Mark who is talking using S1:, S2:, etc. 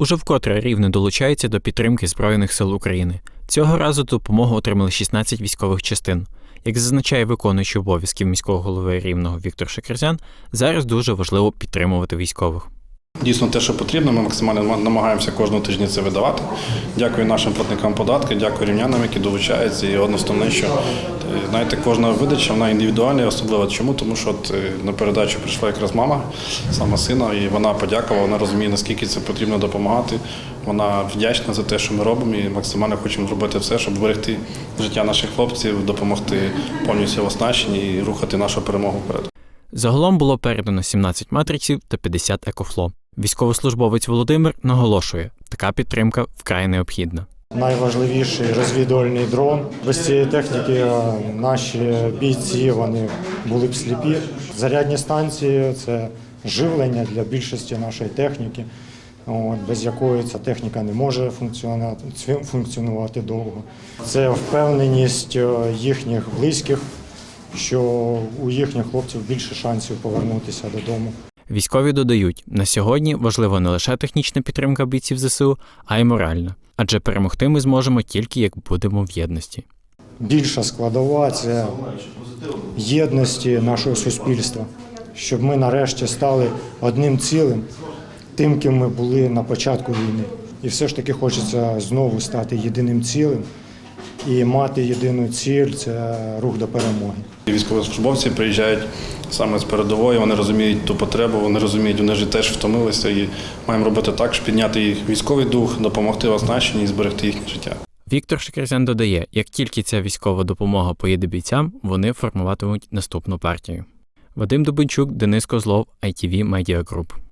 S1: Уже вкотре рівне долучається до підтримки Збройних сил України. Цього разу допомогу отримали 16 військових частин. Як зазначає виконуючий обов'язків міського голови рівного Віктор Шекерзян, зараз дуже важливо підтримувати військових.
S2: Дійсно, те, що потрібно, ми максимально намагаємося кожного тижня це видавати. Дякую нашим платникам податків, дякую рівнянам, які долучаються. І основне, що е, знаєте, кожна видача вона індивідуальна, і особлива. Чому? Тому що от е, на передачу прийшла якраз мама, сама сина, і вона подякувала, вона розуміє, наскільки це потрібно допомагати. Вона вдячна за те, що ми робимо, і максимально хочемо зробити все, щоб берегти життя наших хлопців, допомогти повністю в оснащенні і рухати нашу перемогу вперед.
S1: Загалом було передано 17 матриців та 50 екофло. Військовослужбовець Володимир наголошує, така підтримка вкрай необхідна.
S3: Найважливіший розвідувальний дрон. Без цієї техніки е, наші бійці вони були б сліпі. Зарядні станції це живлення для більшості нашої техніки, без якої ця техніка не може функціонувати, функціонувати довго. Це впевненість е, їхніх близьких, що у їхніх хлопців більше шансів повернутися додому.
S1: Військові додають, на сьогодні важлива не лише технічна підтримка бійців ЗСУ, а й моральна. Адже перемогти ми зможемо тільки як будемо в єдності.
S3: більша складова це єдності нашого суспільства, щоб ми нарешті стали одним цілим, тим, ким ми були на початку війни. І все ж таки хочеться знову стати єдиним цілим і мати єдину ціль це рух до перемоги.
S2: Військовослужбовці приїжджають саме з передової, вони розуміють ту потребу, вони розуміють, вони ж теж втомилися і маємо робити так, щоб підняти їх військовий дух, допомогти в оснащенні і зберегти їхнє життя.
S1: Віктор Шекерзян додає, як тільки ця військова допомога поїде бійцям, вони формуватимуть наступну партію. Вадим Дубенчук, Денис Козлов, ITV Media Group.